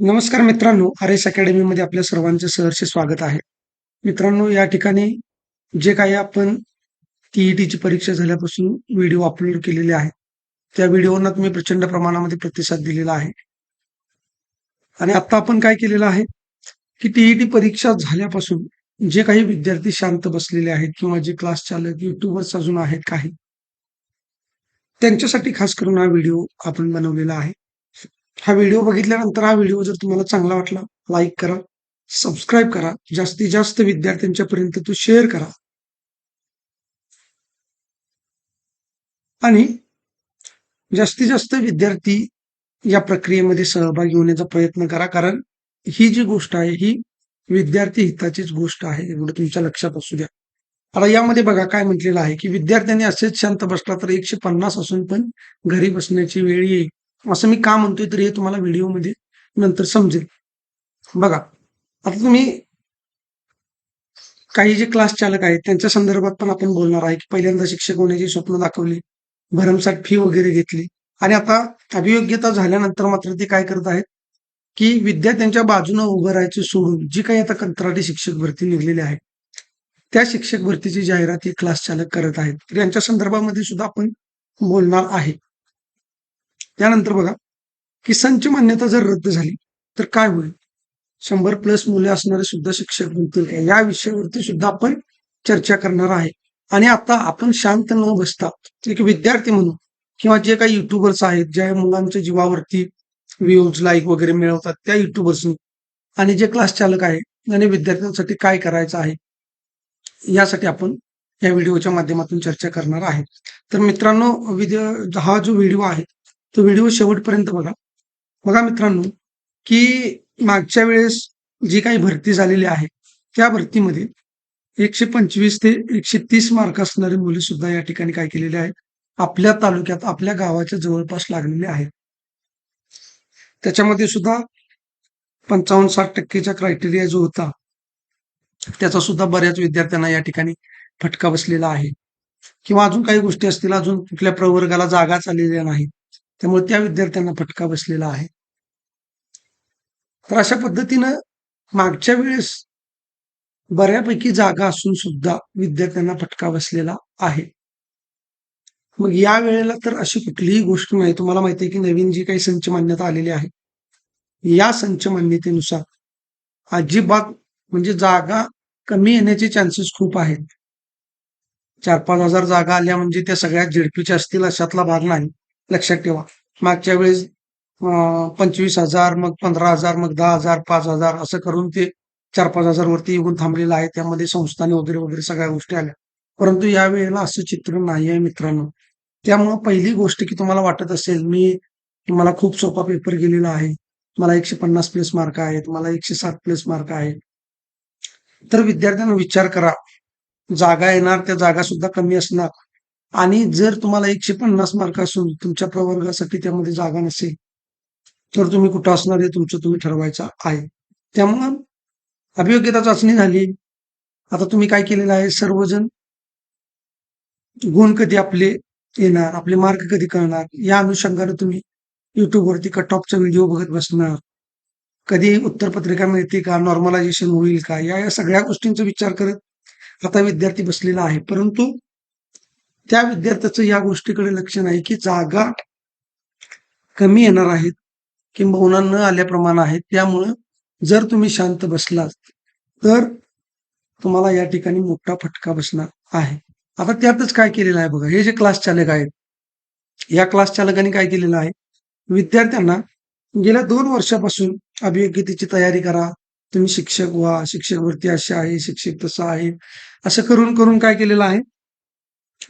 नमस्कार मित्रांनो R S अकॅडमीमध्ये आपल्या सर्वांचे सहर्ष स्वागत आहे. मित्रांनो या ठिकाणी जे काही आपण टीईटीची परीक्षा झाल्यापासून व्हिडिओ अपलोड केलेले आहेत त्या व्हिडिओना तुम्ही प्रचंड प्रमाणामध्ये प्रतिसाद दिलेला आहे. आणि आता आपण काय केलेलं आहे की टीईटी परीक्षा झाल्यापासून जे काही विद्यार्थी शांत बसलेले आहेत किंवा जे क्लास चालक युट्यूबर्स अजून आहेत काही त्यांच्यासाठी खास करून हा व्हिडिओ आपण बनवलेला आहे. हा व्हिडिओ बघितल्यानंतर हा व्हिडिओ जर तुम्हाला चांगला वाटला लाईक करा सबस्क्राईब करा जास्तीत जास्त विद्यार्थ्यांच्यापर्यंत तो शेअर करा. आणि जास्तीत जास्त विद्यार्थी या प्रक्रियेमध्ये सहभागी होण्याचा प्रयत्न करा कारण ही जी गोष्ट आहे ही विद्यार्थी हिताचीच गोष्ट आहे एवढं तुमच्या लक्षात असू द्या. आता यामध्ये बघा काय म्हटलेलं आहे की विद्यार्थ्यांनी असेच शांत बसला तर एकशे पन्नास असून पण घरी बसण्याची वेळ येईल. असं मी का म्हणतोय तर हे तुम्हाला व्हिडिओमध्ये नंतर समजेल. बघा आता तुम्ही काही जे क्लास चालक आहेत त्यांच्या संदर्भात पण आपण बोलणार आहे की पहिल्यांदा शिक्षक होण्याची स्वप्न दाखवली भरमसाठ फी वगैरे घेतली आणि आता अभियोग्यता झाल्यानंतर मात्र ते काय करत आहेत की विद्यार्थ्यांच्या बाजूने उभं राहायचं सोडून जी काही आता कंत्राटी शिक्षक भरती निघलेली आहे त्या शिक्षक भरतीची जाहिरात हे क्लास चालक करत आहेत. तर यांच्या संदर्भामध्ये सुद्धा आपण बोलणार आहे. त्यानंतर बघा की संच मान्यता जर रद्द झाली तर काय होईल? शंभर प्लस मुले असणारे सुद्धा शिक्षक बनतील काय या विषयावरती सुद्धा आपण चर्चा करणार आहे. आणि आता आपण शांत न बसता एक विद्यार्थी म्हणून किंवा जे काही युट्यूबर्स आहेत ज्या मुलांच्या जीवावरती व्ह्यूज लाईक वगैरे मिळवतात त्या युट्यूबर्सनी आणि जे क्लास चालक आहे आणि विद्यार्थ्यांसाठी काय करायचं आहे यासाठी आपण या व्हिडिओच्या माध्यमातून चर्चा करणार आहे. तर मित्रांनो हा जो व्हिडिओ आहे तो व्हिडिओ शेवटपर्यंत बघा. बघा मित्रांनो की मागच्या वेळेस जी काही भरती झालेली आहे त्या भरतीमध्ये एकशे पंचवीस ते एकशे तीस मार्क असणारी मुले सुद्धा या ठिकाणी काय केलेली आहेत? आपल्या तालुक्यात आपल्या गावाच्या जवळपास लागलेले आहेत. त्याच्यामध्ये सुद्धा पंचावन्न साठ टक्केचा क्रायटेरिया जो होता त्याचा सुद्धा बऱ्याच विद्यार्थ्यांना या ठिकाणी फटका बसलेला आहे. किंवा अजून काही गोष्टी असतील अजून कुठल्या प्रवर्गाला जागा चाललेल्या नाहीत त्यामुळे त्या विद्यार्थ्यांना फटका बसलेला आहे. तर अशा पद्धतीनं मागच्या वेळेस बऱ्यापैकी जागा असून सुद्धा विद्यार्थ्यांना फटका बसलेला आहे. मग या वेळेला तर अशी कुठलीही गोष्ट नाही. तुम्हाला माहिती आहे की नवीन जी काही संच मान्यता आलेली आहे या संच मान्यतेनुसार अजिबात म्हणजे जागा कमी येण्याचे चान्सेस खूप आहेत. चार पाच हजार जागा आल्या म्हणजे त्या सगळ्यात झेडपीच्या असतील अशातला भाग नाही. लक्षात ठेवा. मागच्या वेळेस पंचवीस हजार मग पंधरा हजार मग दहा हजार पाच हजार असं करून ते चार पाच हजार वरती येऊन थांबलेलं आहे. त्यामध्ये संस्थाने वगैरे वगैरे सगळ्या गोष्टी आल्या. परंतु या वेळेला असं चित्र नाही आहे मित्रांनो. त्यामुळं पहिली गोष्ट की तुम्हाला वाटत असेल मी मला खूप सोपा पेपर गेलेला आहे. मला एकशे पन्नास प्लस मार्क आहेत मला एकशे साठ प्लस मार्क आहेत. तर विद्यार्थ्यांना विचार करा. जागा येणार त्या जागा सुद्धा कमी असणार. आणि जर तुम्हाला एकशे पन्नास मार्क असून तुमच्या प्रवर्गासाठी त्यामध्ये जागा नसेल तर तुम्ही कुठं असणार हे तुमचं तुम्ही ठरवायचं आहे. त्यामुळं अभियोग्यता चाचणी झाली. आता तुम्ही काय केलेलं आहे? सर्वजण गुण कधी आपले येणार आपले मार्क कधी कळणार? या अनुषंगाने तुम्ही युट्यूबवरती कट ऑफचा व्हिडिओ बघत बसणार? कधी उत्तरपत्रिका मिळते का? नॉर्मलायझेशन होईल का? या या सगळ्या गोष्टींचा विचार करत आता विद्यार्थी बसलेला आहे. परंतु त्या विद्यार्थ्याचं या गोष्टीकडे लक्ष नाही की जागा कमी येणार आहेत किंबहुना न आल्याप्रमाणे आहेत त्यामुळं जर तुम्ही शांत बसलात तर तुम्हाला या ठिकाणी मोठा फटका बसणार आहे. आता त्यातच काय केलेलं आहे बघा. हे जे क्लास चालक आहेत या क्लास चालकांनी काय केलेलं आहे? विद्यार्थ्यांना गेल्या दोन वर्षापासून अभियोग्यतेची तयारी करा. तुम्ही शिक्षक व्हा. शिक्षक वरती असे आहे शिक्षक तसं आहे. असं करून करून काय केलेलं आहे?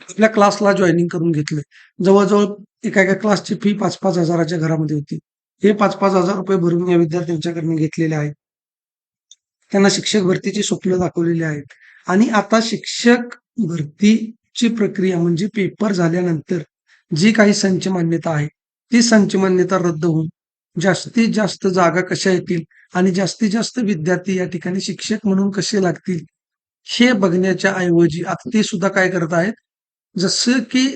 आपल्या क्लासला जॉईनिंग करून घेतले. जवळजवळ एका एका क्लासची फी पाच पाच हजाराच्या घरामध्ये होती. हे पाच पाच हजार रुपये भरून या विद्यार्थ्यांच्याकडनं घेतलेले आहेत. त्यांना शिक्षक भरतीची स्वप्न दाखवलेली आहेत. आणि आता शिक्षक भरतीची प्रक्रिया म्हणजे पेपर झाल्यानंतर जी काही संच मान्यता आहे ती संच मान्यता रद्द होऊन जास्तीत जास्त जागा कशा येतील आणि जास्तीत जास्त विद्यार्थी या ठिकाणी शिक्षक म्हणून कसे लागतील हे बघण्याच्या ऐवजी आता ते सुद्धा काय करत आहेत जसं की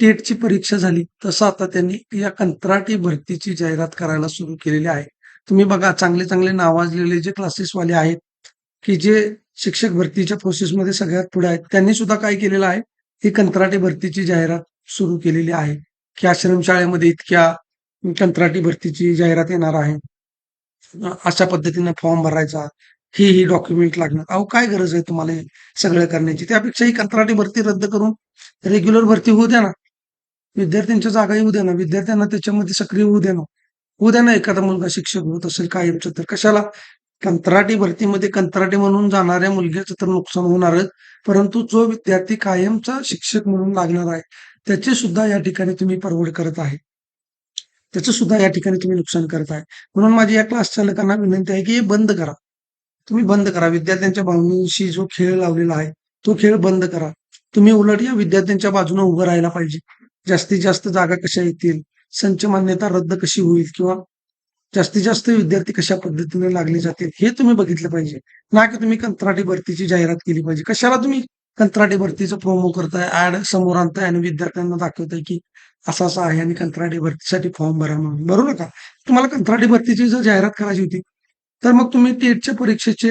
टेटची परीक्षा झाली तसं आता त्यांनी या कंत्राटी भरतीची जाहिरात करायला सुरू केलेली आहे. तुम्ही बघा चांगले चांगले नावाजलेले जे क्लासेसवाले आहेत की जे शिक्षक भरतीच्या प्रोसेसमध्ये सगळ्यात पुढे आहेत त्यांनी सुद्धा काय केलेलं आहे? ही कंत्राटी भरतीची जाहिरात सुरू केलेली आहे. की आश्रमशाळेमध्ये इतक्या कंत्राटी भरतीची जाहिरात येणार आहे. अशा पद्धतीनं फॉर्म भरायचा ही ही डॉक्युमेंट लागणार. अहो काय गरज आहे तुम्हाला हे सगळं करण्याची? त्यापेक्षा ही कंत्राटी भरती रद्द करून रेग्युलर भरती होऊ द्या ना. विद्यार्थ्यांच्या जागा येऊ द्या ना. विद्यार्थ्यांना त्याच्यामध्ये सक्रिय होऊ द्या ना. होऊ द्या ना एखादा मुलगा शिक्षक होत असेल कायमचं तर. कशाला? कंत्राटी भरतीमध्ये कंत्राटी म्हणून जाणाऱ्या मुलग्याचं तर नुकसान होणारच परंतु जो विद्यार्थी कायमचा शिक्षक म्हणून लागणार आहे त्याचे सुद्धा या ठिकाणी तुम्ही परवड करत आहे. त्याचं सुद्धा या ठिकाणी तुम्ही नुकसान करत आहे. म्हणून माझी या क्लास चालकांना विनंती आहे की हे बंद करा. तुम्ही बंद करा. विद्यार्थ्यांच्या भावनेशी जो खेळ लावलेला आहे तो खेळ बंद करा. तुम्ही उलट या विद्यार्थ्यांच्या बाजूने उभं राहायला पाहिजे. जास्तीत जास्त जागा कशा येतील? संच मान्यता रद्द कशी होईल किंवा जास्तीत जास्त विद्यार्थी कशा पद्धतीने लागले जातील हे तुम्ही बघितलं पाहिजे. ना की तुम्ही कंत्राटी भरतीची जाहिरात केली पाहिजे. कशाला तुम्ही कंत्राटी भरतीचं प्रोमो करताय ऍड समोर आणताय आणि विद्यार्थ्यांना दाखवताय की असं असं आहे आणि कंत्राटी भरतीसाठी फॉर्म भरा म्हणून. बरोबर का? तुम्हाला कंत्राटी भरतीची जर जाहिरात करायची होती तर मग तुम्ही टेटच्या परीक्षेचे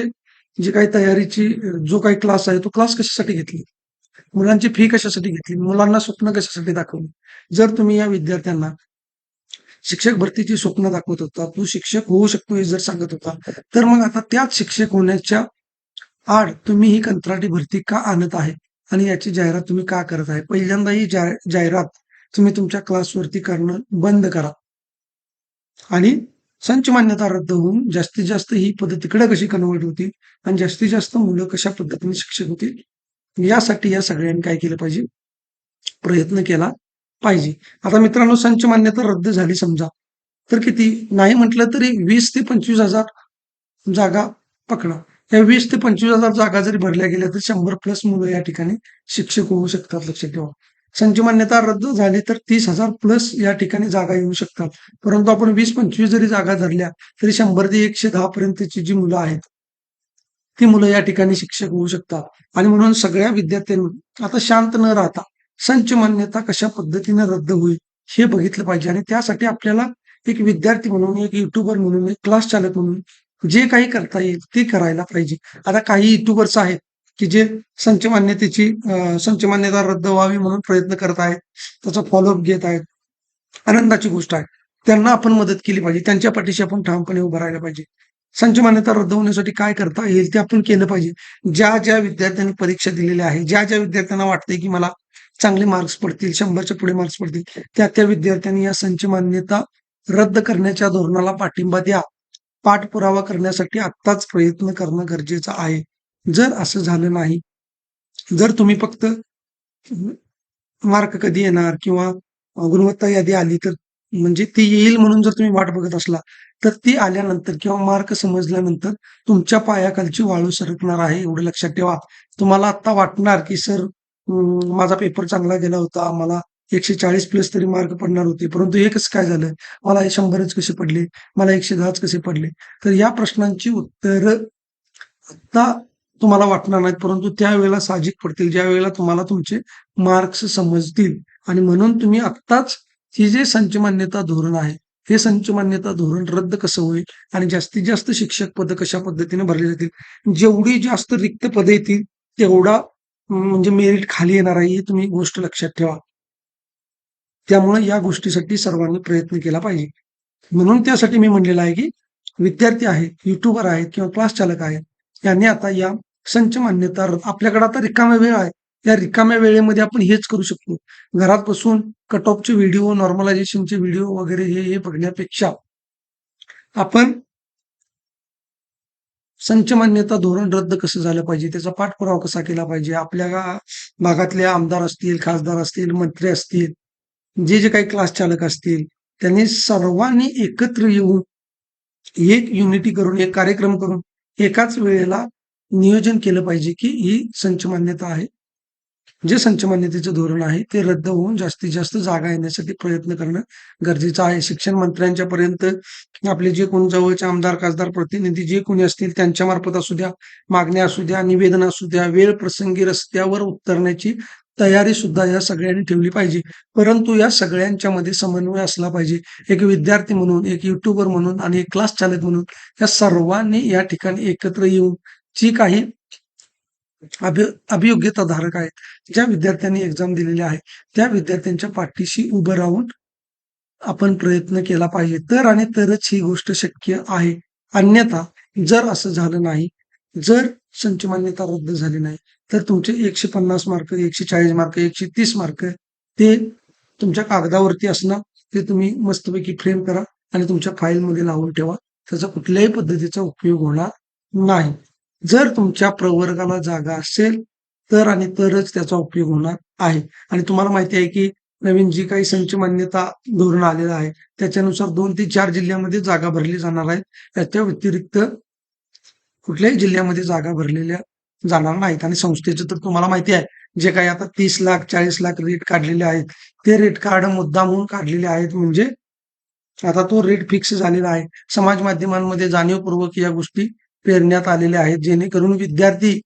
जी काही तयारीची जो काही क्लास आहे तो क्लास कशासाठी घेतली? मुलांची फी कशासाठी घेतली? मुलांना स्वप्न कशासाठी दाखवली? जर तुम्ही या विद्यार्थ्यांना शिक्षक भरतीची स्वप्न दाखवत होता तू शिक्षक होऊ शकतो हे जर सांगत होता तर मग आता त्याच शिक्षक होण्याच्या आड तुम्ही ही कंत्राटी भरती का आणत आहे? आणि याची जाहिरात तुम्ही का करत आहे? पहिल्यांदा ही जाहिरात तुम्ही तुमच्या क्लासवरती करणं बंद करा. आणि संच मान्यता रद्द होऊन जास्तीत जास्त ही पद्धत तिकडे कशी कन्वर्ट होतील आणि जास्तीत जास्त मुलं कशा पद्धतीने शिक्षक होतील? यासाठी या सगळ्यांनी काय केलं पाहिजे? प्रयत्न केला पाहिजे. आता मित्रांनो संच मान्यता रद्द झाली समजा. तर किती? नाही म्हटलं तरी वीस ते पंचवीस हजार जागा पकडा. या वीस ते पंचवीस हजार जागा जरी भरल्या गेल्या तर शंभर प्लस मुलं या ठिकाणी शिक्षक होऊ शकतात लक्षात ठेवा. संच मान्यता रद्द झाली तर तीस हजार प्लस या ठिकाणी जागा येऊ शकतात. परंतु आपण वीस पंचवीस जरी जागा धरल्या तरी शंभर ते एकशे दहा पर्यंतची जी मुलं आहेत ती मुलं या ठिकाणी शिक्षक होऊ शकतात. आणि म्हणून सगळ्या विद्यार्थ्यांनी आता शांत न राहता संच मान्यता कशा पद्धतीने रद्द होईल हे बघितलं पाहिजे. आणि त्यासाठी आपल्याला एक विद्यार्थी म्हणून एक युट्यूबर म्हणून एक क्लास चालक म्हणून जे काही करता येईल ते करायला पाहिजे. आता काही युट्यूबर्स आहेत की जे संच मान्यतेची संच मान्यता रद्द व्हावी म्हणून प्रयत्न करत आहेत त्याचा फॉलोअप घेत आहेत. आनंदाची गोष्ट आहे. त्यांना आपण मदत केली पाहिजे. त्यांच्या पाठीशी आपण ठामपणे उभं राहिलं पाहिजे. संच मान्यता रद्द होण्यासाठी काय करता येईल ते आपण केलं पाहिजे. ज्या ज्या विद्यार्थ्यांनी परीक्षा दिलेल्या आहे ज्या ज्या विद्यार्थ्यांना वाटतंय की मला चांगले मार्क्स पडतील शंभरच्या पुढे मार्क्स पडतील त्या त्या विद्यार्थ्यांनी या संच मान्यता रद्द करण्याच्या धोरणाला पाठिंबा द्या. पाठपुरावा करण्यासाठी आत्ताच प्रयत्न करणं गरजेचं आहे. जर असं झालं नाही जर तुम्ही फक्त मार्क कधी येणार किंवा गुणवत्ता यादी आली तर म्हणजे ती येईल म्हणून जर तुम्ही वाट बघत असला तर ती आल्यानंतर किंवा मार्क समजल्यानंतर तुमच्या पायाखालची वाळू सरकणार आहे एवढं लक्षात ठेवा. तुम्हाला आता वाटणार की सर माझा पेपर चांगला गेला होता मला एकशे चाळीस प्लस तरी मार्क पडणार होते परंतु हे कसं काय झालं? मला हे शंभरच कसे पडले? मला एकशे दहाच कसे पडले? तर या प्रश्नांची उत्तरं आता तुम्हाला वाटणार नाहीत परंतु त्यावेळेला साहजिक पडतील ज्या वेळेला तुम्हाला तुमचे मार्क्स समजतील. आणि म्हणून तुम्ही आत्ताच ही जे संच मान्यता धोरण आहे हे संच मान्यता धोरण रद्द कसं होईल? आणि जास्तीत जास्त शिक्षक पद कशा पद्धतीने भरली जातील? जेवढी जास्त रिक्त पदे येतील तेवढा म्हणजे मेरिट खाली येणार आहे ही तुम्ही गोष्ट लक्षात ठेवा. त्यामुळे या गोष्टीसाठी सर्वांनी प्रयत्न केला पाहिजे. म्हणून त्यासाठी मी म्हणलेलं आहे की विद्यार्थी आहेत युट्यूबर आहेत किंवा क्लास चालक आहेत यांनी आता या संच मान्यता आपल्याकडे आता रिकामा वेळ आहे. या रिकाम्या वेळेमध्ये आपण हेच करू शकतो. घरात बसून कट ऑफचे व्हिडिओ नॉर्मलायझेशनचे व्हिडिओ वगैरे हे हे बघण्यापेक्षा आपण संच मान्यता धोरण रद्द कसं झालं पाहिजे? त्याचा पाठपुरावा कसा केला पाहिजे? आपल्या भागातले आमदार असतील खासदार असतील मंत्री असतील जे जे काही क्लास चालक असतील त्यांनी सर्वांनी एकत्र येऊन एक युनिटी करून एक कार्यक्रम करून एकाच वेळेला नियोजन केलं पाहिजे की ही संच मान्यता आहे. जे संच मान्यतेचं धोरण आहे ते रद्द होऊन जास्तीत जास्त जागा येण्यासाठी प्रयत्न करणं गरजेचं आहे. शिक्षण मंत्र्यांच्या पर्यंत आपले जे कोण जवळचे आमदार खासदार प्रतिनिधी जे कोणी असतील त्यांच्या मार्फत असू द्या मागण्या असू द्या निवेदन असू द्या वेळ प्रसंगी रस्त्यावर उतरण्याची तयारी सुद्धा या सगळ्यांनी ठेवली पाहिजे. परंतु या सगळ्यांच्या मध्ये समन्वय असला पाहिजे. एक विद्यार्थी म्हणून एक युट्यूबर म्हणून आणि एक क्लास चालक म्हणून या सर्वांनी या ठिकाणी एकत्र येऊन जी काही अभि अभियोग्यता धारक आहेत ज्या विद्यार्थ्यांनी एक्झाम दिलेली आहे त्या विद्यार्थ्यांच्या पाठीशी उभं राहून आपण प्रयत्न केला पाहिजे. तर आणि तरच ही गोष्ट शक्य आहे. अन्यथा जर असं झालं नाही जर संच मान्यता रद्द झाली नाही तर तुमचे एकशे पन्नास मार्क एकशे चाळीस मार्क एकशे तीस मार्क ते तुमच्या कागदावरती असणं ते तुम्ही मस्तपैकी फ्रेम करा आणि तुमच्या फाईलमध्ये लावून ठेवा. त्याचा कुठल्याही पद्धतीचा उपयोग होणार नाही. जर तुमच्या प्रवर्गाला जागा असेल तर आणि तरच त्याचा उपयोग होणार आहे. आणि तुम्हाला माहिती आहे की नवीन जी काही संच मान्यता धोरण आलेलं आहे त्याच्यानुसार दोन ते चार जिल्ह्यामध्ये जागा भरली जाणार आहेत. त्याच्या व्यतिरिक्त कुठल्याही जिल्ह्यामध्ये जागा भरलेल्या जाणार नाहीत. आणि संस्थेचं तर तुम्हाला माहिती आहे जे काही आता तीस लाख चाळीस लाख रेट काढलेले आहेत ते रेट कार्ड मुद्दामून काढलेले आहेत. म्हणजे आता तो रेट फिक्स झालेला आहे. समाज माध्यमांमध्ये जाणीवपूर्वक या गोष्टी पेरण्यात आलेले आहेत जेणेकरून विद्यार्थी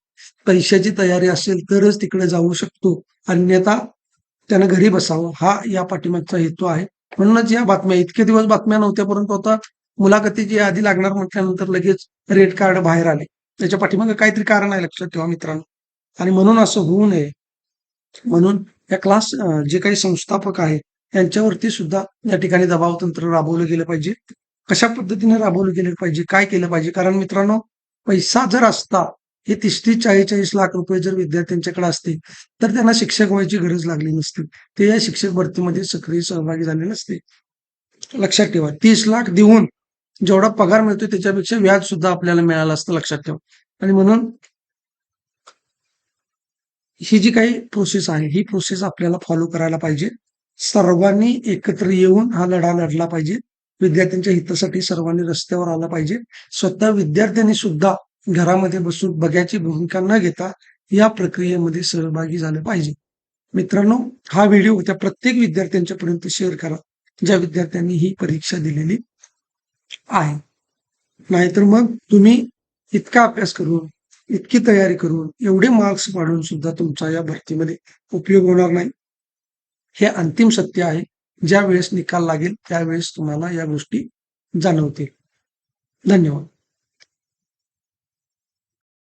पैशाची तयारी असेल तरच तिकडे जाऊ शकतो. अन्यथा त्यानं घरी बसावं हा या पाठीमागचा हेतू आहे. म्हणूनच या बातम्या इतके दिवस बातम्या नव्हत्या परंतु आता मुलाखतीची यादी लागणार म्हटल्यानंतर लगेच रेड कार्ड बाहेर आले. त्याच्या पाठीमागे काहीतरी कारण आहे लक्षात ठेवा मित्रांनो. आणि म्हणून असं होऊ नये. म्हणून या क्लास जे काही संस्थापक आहेत यांच्यावरती सुद्धा या ठिकाणी दबाव तंत्र राबवलं गेलं पाहिजे. कशा पद्धतीने राबवलं गेलं पाहिजे काय केलं पाहिजे? कारण मित्रांनो पैसा जर असता हे तीस तीस चाळीस चाळीस लाख रुपये जर विद्यार्थ्यांच्याकडे असते तर त्यांना शिक्षक व्हायची गरज लागली नसती. ते या शिक्षक भरतीमध्ये सक्रिय सहभागी झाले नसते. लक्षात ठेवा तीस लाख देऊन जेवढा पगार मिळतो त्याच्यापेक्षा व्याज सुद्धा आपल्याला मिळालं असतं लक्षात ठेवा. आणि म्हणून ही जी काही प्रोसेस आहे ही प्रोसेस आपल्याला फॉलो करायला पाहिजे. सर्वांनी एकत्र येऊन हा लढा लढला पाहिजे. विद्यार्थ्यांच्या हितासाठी सर्वांनी रस्त्यावर आला पाहिजे. स्वतः विद्यार्थ्यांनी सुद्धा घरामध्ये बसून बघ्याची भूमिका न घेता या प्रक्रियेमध्ये सहभागी झालं पाहिजे. मित्रांनो हा व्हिडिओ त्या प्रत्येक विद्यार्थ्यांच्या पर्यंत शेअर करा ज्या विद्यार्थ्यांनी ही परीक्षा दिलेली आहे. नाहीतर मग तुम्ही इतका अभ्यास करून इतकी तयारी करून एवढे मार्क्स पाडून सुद्धा तुमचा या भरतीमध्ये उपयोग होणार नाही. हे अंतिम सत्य आहे. ज्या वेळेस निकाल लागेल त्यावेळेस तुम्हाला या गोष्टी जाणवतील. धन्यवाद.